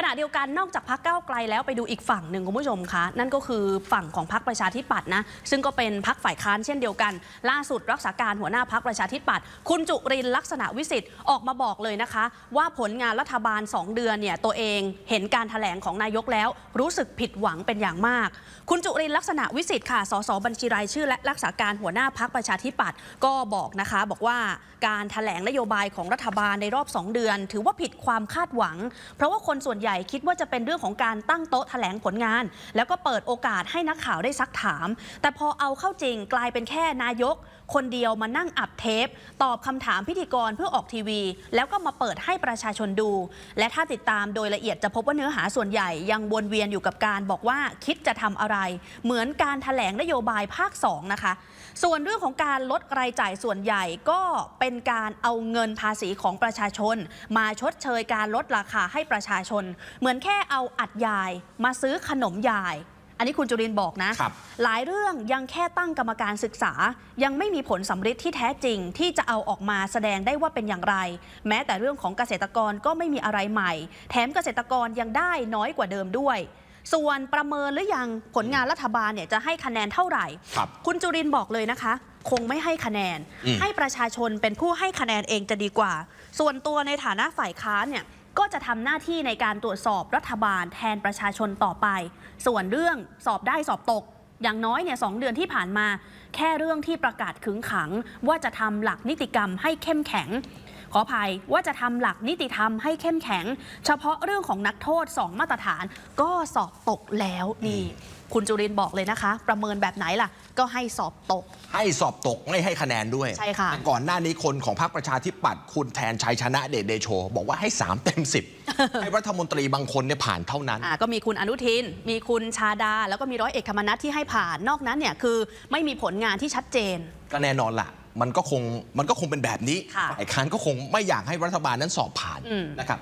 ขณะเดียวกันนอกจากพักเก้าไกลแล้วไปดูอีกฝั่งหนึ่งคุณผู้ชมคะนั่นก็คือฝั่งของพักประชาธิปัตย์นะซึ่งก็เป็นพักฝ่ายค้านเช่นเดียวกัน ล่าสุดรักษาการหัวหน้าพักประชาธิปัตย์คุณจุรินลักษณะวิสิทธิ์ออกมาบอกเลยนะคะ ว่าผลงานรัฐบาล 2 เดือนเนี่ยตัวเองเห็นการถแถลงของนายกแล้ว รู้สึกผิดหวังเป็นอย่างมาก คุณจุรินลักษณะวิสิทธิ์ค่ะสสบัญชีรายชื่อ และรักษาการหัวหน้าพักประชาธิปัตย์ก็บอกนะคะ บอกว่าการถแถลงนโยบายของรัฐบาลในรอบ 2 เดือน ถือว่าผิดความคาดหวัง เพราะว่าคนส่วนใหญ่คิดว่าจะเป็นเรื่องของการตั้งโต๊ะแถลงผลงาน แล้วก็เปิดโอกาสให้นักข่าวได้ซักถาม แต่พอเอาเข้าจริงกลายเป็นแค่นายก คนเดียวมานั่งอัดเทป ตอบคำถามพิธีกรเพื่อออกทีวี แล้วก็มาเปิดให้ประชาชนดู และถ้าติดตามโดยละเอียดจะพบว่าเนื้อหาส่วนใหญ่ยังวนเวียนอยู่กับการบอกว่าคิดจะทำอะไร เหมือนการถแถลงนโยบายภาค 2 นะคะ ส่วนเรื่องของการลดรายจ่ายส่วนใหญ่ก็เป็นการเอาเงินภาษีของประชาชน มาชดเชยการลดราคาให้ประชาชนเหมือนแค่เอาอัดยายมาซื้อขนมยาย อันนี้คุณจุรินทร์บอกนะ ครับ หลายเรื่องยังแค่ตั้งกรรมการศึกษา ยังไม่มีผลสำฤทธิ์ที่แท้จริง ที่จะเอาออกมาแสดงได้ว่าเป็นอย่างไร แม้แต่เรื่องของเกษตรกรก็ไม่มีอะไรใหม่ แถมเกษตรกรยังได้น้อยกว่าเดิมด้วย ส่วนประเมินหรือยังผลงานรัฐบาลเนี่ยจะให้คะแนนเท่าไหร่ ครับ คุณจุรินทร์บอกเลยนะคะ คงไม่ให้คะแนน อืม ให้ประชาชนเป็นผู้ให้คะแนนเองจะดีกว่า ส่วนตัวในฐานะฝ่ายค้านเนี่ย ก็จะทำหน้าที่ในการตรวจสอบรัฐบาลแทนประชาชนต่อไป ส่วนเรื่องสอบได้สอบตก อย่างน้อยเนี่ยสองเดือนที่ผ่านมา แค่เรื่องที่ประกาศขึงขัง ว่าจะทำหลักนิติกรรมให้เข้มแข็ง ขออภัยว่าจะทำหลักนิติธรรมให้เข้มแข็ง เฉพาะเรื่องของนักโทษ 2 มาตรฐานก็สอบตกแล้วนี่คุณจุรินทร์บอกเลยนะคะ ประเมินแบบไหนล่ะ ก็ให้สอบตก ให้สอบตกไม่ให้คะแนนด้วย ใช่ค่ะแต่ก่อนหน้านี้คนของพรรคประชาธิปัตย์คุณแทนชัยชนะเดชเดโช บอกว่าให้ 3 เต็ม 10 ให้รัฐมนตรีบางคนเนี่ยผ่านเท่านั้นอ่าก็มีคุณอนุทิน มีคุณชาดา แล้วก็มีร้อยเอกธรรมนัฐที่ให้ผ่านนอกนั้นเนี่ยคือไม่มีผลงานที่ชัดเจน ก็แน่นอนล่ะ มันก็คงมันก็คงเป็นแบบนี้ค่ะฝ่ายค้านก็คงไม่อยากให้รัฐบาลนั้นสอบผ่านอืมนะครับ